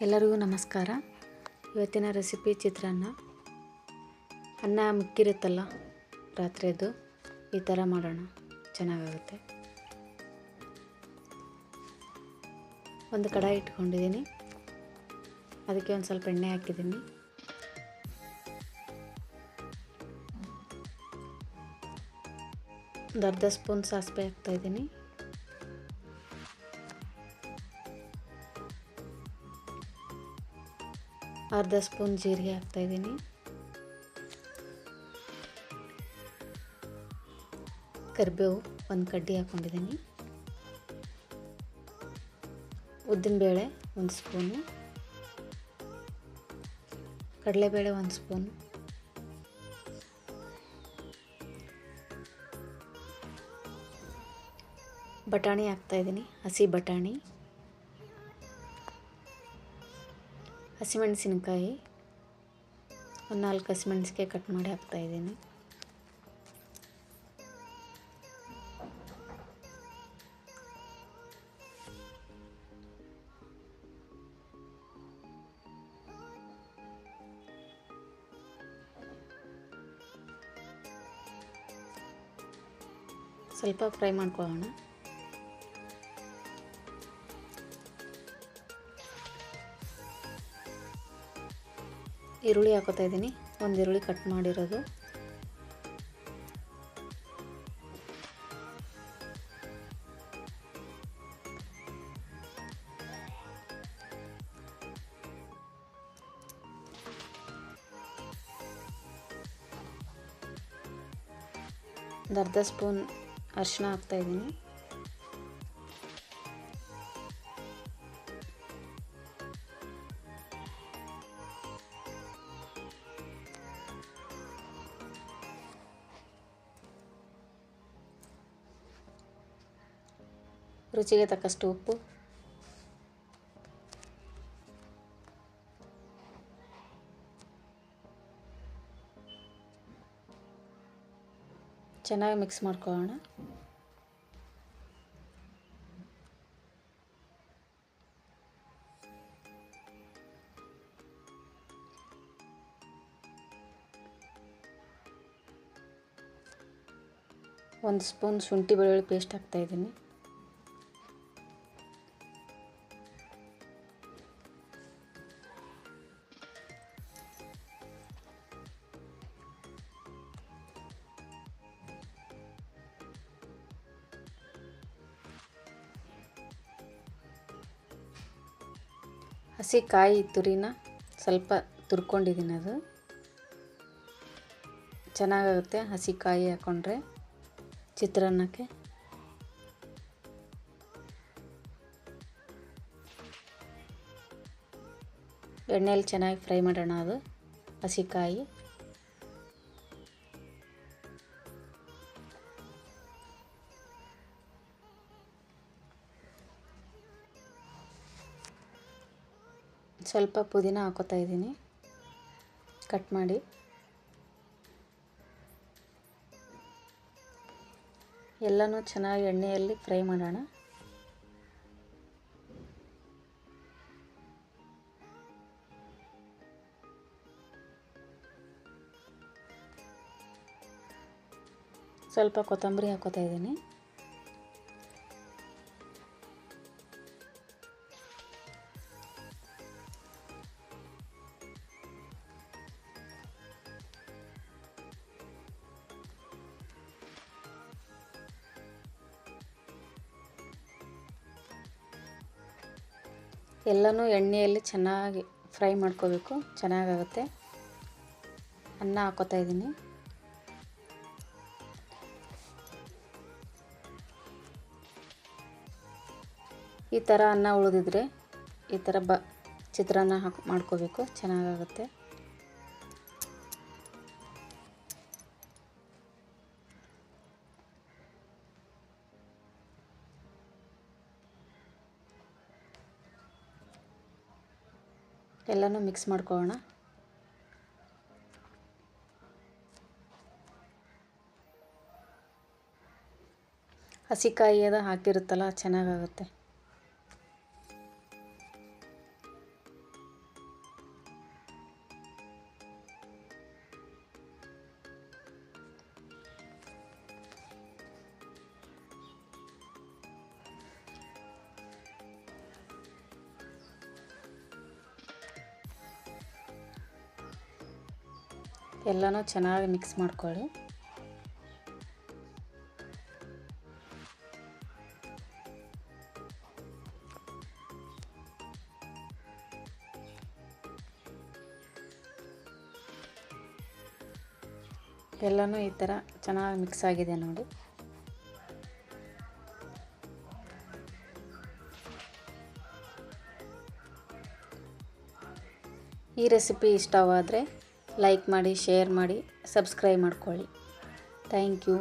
ಎಲ್ಲರಿಗೂ ನಮಸ್ಕಾರ. ಇವತ್ತಿನ ರೆಸಿಪಿ ಚಿತ್ರಾನ್ನ. ಅನ್ನ ಮುಕ್ಕಿರುತ್ತಲ್ಲ ರಾತ್ರಿದು ಈ ಥರ ಮಾಡೋಣ. ಚೆನ್ನಾಗಾಗುತ್ತೆ. ಒಂದು ಕಡಾಯಿ ಇಟ್ಕೊಂಡಿದ್ದೀನಿ. ಅದಕ್ಕೆ ಒಂದು ಸ್ವಲ್ಪ ಎಣ್ಣೆ ಹಾಕಿದ್ದೀನಿ. ಒಂದು ಅರ್ಧ ಸ್ಪೂನ್ ಸಾಸಿವೆ ಹಾಕ್ತಾಯಿದ್ದೀನಿ ಅರ್ಧ ಸ್ಪೂನ್ ಜೀರಿಗೆ ಹಾಕ್ತಾಯಿದ್ದೀನಿ ಕರಿಬೇವು ಒಂದು ಕಡ್ಡಿ ಹಾಕ್ಕೊಂಡಿದ್ದೀನಿ ಉದ್ದಿನಬೇಳೆ ಒಂದು ಸ್ಪೂನು. ಕಡಲೆಬೇಳೆ ಒಂದು ಸ್ಪೂನು. ಬಟಾಣಿ ಹಾಕ್ತಾಯಿದ್ದೀನಿ ಹಸಿ ಬಟಾಣಿ. ಹಸಿಮೆಣಸಿನ್ಕಾಯಿ ಒಂದು ನಾಲ್ಕು ಹಸಿಮೆಣಸಿನಕಾಯಿ ಕಟ್ ಮಾಡಿ ಹಾಕ್ತಾಯಿದ್ದೀನಿ ಸ್ವಲ್ಪ ಫ್ರೈ ಮಾಡ್ಕೊಳ್ಳೋಣ. ಈರುಳ್ಳಿ ಹಾಕೋತಾ ಇದ್ದೀನಿ. ಒಂದು ಈರುಳ್ಳಿ ಕಟ್ ಮಾಡಿರೋದು. ಒಂದು ಅರ್ಧ ಸ್ಪೂನ್ ಅರಿಶಿನ ಹಾಕ್ತಾಯಿದ್ದೀನಿ ರುಚಿಗೆ ತಕ್ಕಷ್ಟು ಉಪ್ಪು. ಚೆನ್ನಾಗಿ ಮಿಕ್ಸ್ ಮಾಡ್ಕೊಳ್ಳೋಣ. ಒಂದು ಸ್ಪೂನ್ ಶುಂಠಿ ಬೆಳ್ಳುಳ್ಳಿ ಪೇಸ್ಟ್ ಹಾಕ್ತಾಯಿದ್ದೀನಿ ಹಸಿ ಕಾಯಿ ತುರಿನ ಸ್ವಲ್ಪ ತುರ್ಕೊಂಡಿದ್ದೀನಿ ಅದು. ಚೆನ್ನಾಗಾಗುತ್ತೆ ಹಸಿ ಕಾಯಿ ಹಾಕ್ಕೊಂಡ್ರೆ ಚಿತ್ರಾನ್ನಕ್ಕೆ. ಎಣ್ಣೆಯಲ್ಲಿ ಚೆನ್ನಾಗಿ ಫ್ರೈ ಮಾಡೋಣ ಅದು ಹಸಿ ಸ್ವಲ್ಪ ಪುದೀನ ಹಾಕೋತಾ ಇದ್ದೀನಿ. ಕಟ್ ಮಾಡಿ. ಎಲ್ಲನೂ ಚೆನ್ನಾಗಿ ಎಣ್ಣೆಯಲ್ಲಿ ಫ್ರೈ ಮಾಡೋಣ. ಸ್ವಲ್ಪ ಕೊತ್ತಂಬರಿ ಹಾಕೋತಾ ಇದ್ದೀನಿ. ಎಲ್ಲನೂ ಎಣ್ಣೆಯಲ್ಲಿ ಚೆನ್ನಾಗಿ ಫ್ರೈ ಮಾಡ್ಕೋಬೇಕು. ಚೆನ್ನಾಗಾಗುತ್ತೆ. ಅನ್ನ ಹಾಕೋತಾ ಇದ್ದೀನಿ. ಈ ಥರ ಅನ್ನ ಉಳಿದಿದ್ರೆ ಈ ಥರ ಬ ಚಿತ್ರಾನ್ನ ಹಾಕಿ ಮಾಡ್ಕೋಬೇಕು. ಚೆನ್ನಾಗಾಗುತ್ತೆ. ಎಲ್ಲನೂ ಮಿಕ್ಸ್ ಮಾಡ್ಕೊಳ್ಳೋಣ. ಹಸಿಕಾಯಿ ಅದು ಹಾಕಿರುತ್ತಲ್ಲ ಚೆನ್ನಾಗಾಗುತ್ತೆ. ಎಲ್ಲನೂ ಚೆನ್ನಾಗಿ ಮಿಕ್ಸ್ ಮಾಡ್ಕೊಳ್ಳಿ. ಎಲ್ಲನೂ ಈ ಥರ ಚೆನ್ನಾಗಿ ಮಿಕ್ಸ್ ಆಗಿದೆ ನೋಡಿ. ಈ ರೆಸಿಪಿ ಇಷ್ಟವಾದರೆ ಲೈಕ್ ಮಾಡಿ ಶೇರ್ ಮಾಡಿ ಸಬ್ಸ್ಕ್ರೈಬ್ ಮಾಡ್ಕೊಳ್ಳಿ. Thank you.